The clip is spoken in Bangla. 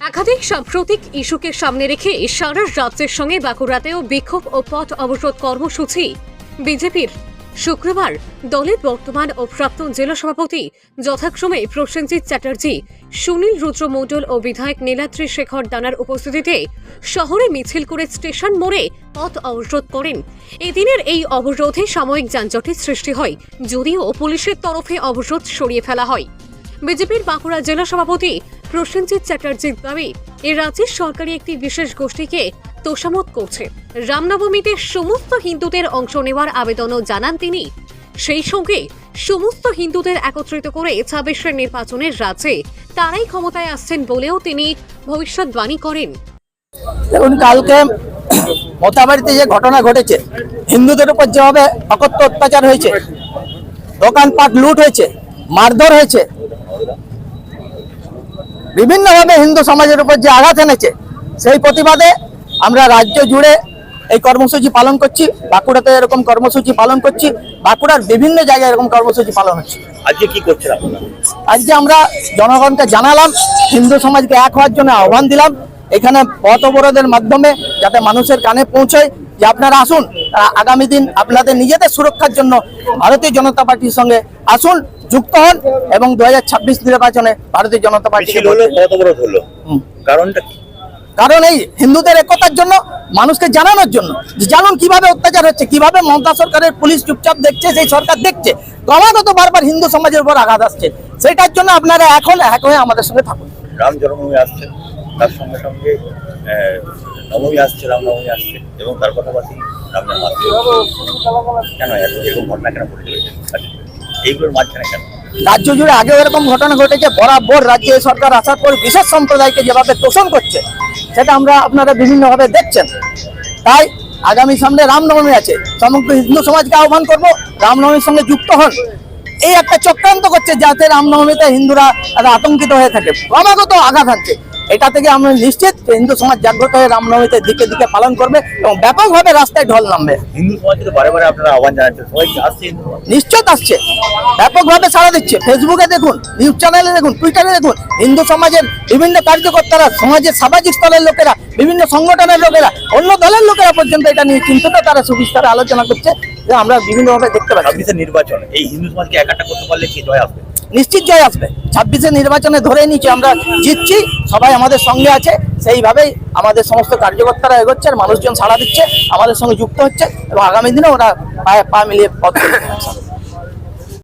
একাধিক সাম্প্রতিক ইস্যুকে সামনে রেখে সারা রাজ্যের সঙ্গে বাঁকুড়াতেও বিক্ষোভ ও পথ অবরোধ কর্মসূচি। বিজেপির শুক্রবার দলের বর্তমান ও প্রাক্তন জেলা সভাপতি যথাক্রমে প্রসেনজিৎ চ্যাটার্জি, সুনীল রুদ্র মণ্ডল ও বিধায়ক নীলাদ্রি শেখর দানার উপস্থিতিতে শহরে মিছিল করে স্টেশন মোড়ে পথ অবরোধ করেন। এদিনের এই অবরোধে সাময়িক যানজটের সৃষ্টি হয়, যদিও পুলিশের তরফে অবরোধ সরিয়ে ফেলা হয়। বিজেপির বাঁকুড়া জেলা সভাপতি প্রসেনজিৎ চ্যাটার্জির দাবি, এ রাজ্যের সরকারি একটি বিশেষ গোষ্ঠীকে তোষামত করছে। রামনবমীতে সমস্ত হিন্দুদের অংশ নেওয়ার আবেদনও জানান তিনি। সেই সঙ্গে সমস্ত হিন্দুদের একত্রিত করে ছাব্বিশের নির্বাচনের রাজ্যে তারাই ক্ষমতায় আসছেন বলেও তিনি ভবিষ্যৎবাণী করেন। দেখুন, কালকে মোতাবাড়িতে যে ঘটনা ঘটেছে, হিন্দুদের উপর যেভাবে অকথ্য অত্যাচার হয়েছে, দোকানপাট লুট হয়েছে, মারধর হয়েছে বিভিন্নভাবে হিন্দু সমাজের উপর যে আঘাত এনেছে সেই প্রতিবাদে আমরা রাজ্য জুড়ে এই কর্মসূচি পালন করছি। বাঁকুড়াতে এরকম কর্মসূচি পালন করছি। বাঁকুড়ার বিভিন্ন জায়গায় এরকম কর্মসূচি পালন হচ্ছে। আজকে কি করছেন আজকে আমরা জনগণকে জানালাম হিন্দু সমাজকে এক হওয়ার জন্য আহ্বান দিলাম। এখানে পথ অবরোধের মাধ্যমে যাতে মানুষের কানে পৌঁছয় যে আপনারা আসুন আগামী দিন আপনাদের নিজেদের সুরক্ষার জন্য ভারতীয় জনতা পার্টির সঙ্গে আসুন যুক্ত হন এবং দু নির্বাচনে ভারতীয় জনতা কারণটা কারণ এই হিন্দুদের একতার জন্য মানুষকে জানানোর জন্য। যে জানুন কীভাবে অত্যাচার হচ্ছে কীভাবে মমতা সরকারের পুলিশ চুপচাপ দেখছে সেই সরকার দেখছে। ক্রমাগত বারবার হিন্দু সমাজের উপর আঘাত আসছে। সেটার জন্য আপনারা এখন এক হয়ে আমাদের সঙ্গে থাকুন। রাম জন্মভূমি আসছে তার সঙ্গে সঙ্গে নবমী আসছে রামনবমী আসছে এবং তার রামনাম আসছে। কেন এরকম ঘটনা কেন ঘটে এইগুলোর মাঝখানে কেন? রাজ্য জুড়ে আগেও এরকম ঘটনা ঘটেছে, বরাবর রাজ্যে সরকার আসার পর বিশেষ সম্প্রদায়কে যেভাবে তোষণ করছে, সেটা আমরা আপনারা বিভিন্নভাবে দেখছেন। তাই আগামী সামনে রামনবমী আছে, সমগ্র হিন্দু সমাজকে আহ্বান করব রামনবমীর সঙ্গে যুক্ত হন। এই একটা চক্রান্ত করছে, যাতে রামনবমীতে হিন্দুরা আতঙ্কিত হয়ে থাকে, ক্রমাগত আঘাত হানছে। এটা থেকে আমরা নিশ্চিত হিন্দু সমাজ জাগ্রত হয়ে রামনবমীতে দিকে দিকে পালন করবে এবং ব্যাপকভাবে রাস্তায় ঢল নামবে। হিন্দু সমাজকে বারে বারে আপনারা আহ্বান জানাচ্ছেন সবাই আসছে নিশ্চয় আসছে। ব্যাপকভাবে সাড়া দিচ্ছে। ফেসবুকে দেখুন নিউজ চ্যানেলে দেখুন টুইটারে দেখুন হিন্দু সমাজের বিভিন্ন কার্যকর্তারা সমাজের সামাজিক স্তরের লোকেরা বিভিন্ন সংগঠনের লোকেরা অন্য দলের লোকেরা পর্যন্ত এটা নিয়ে চিন্তিত তারা সুবিস্তারে আলোচনা করছে। যে আমরা বিভিন্নভাবে দেখতে পাচ্ছি। নির্বাচন এই হিন্দু সমাজকে একাটা করতে পারলে কি জয় আসবে? নিশ্চিত জয় আসবে ছাব্বিশে নির্বাচনে ধরে নিচ্ছি, আমরা জিতছি, সবাই আমাদের সঙ্গে আছে, সেইভাবেই আমাদের সমস্ত কার্যকর্তারা এগোচ্ছে আর মানুষজন সাড়া দিচ্ছে, আমাদের সঙ্গে যুক্ত হচ্ছে এবং আগামী দিনে ওরা পায়ে পা মিলিয়ে পথ।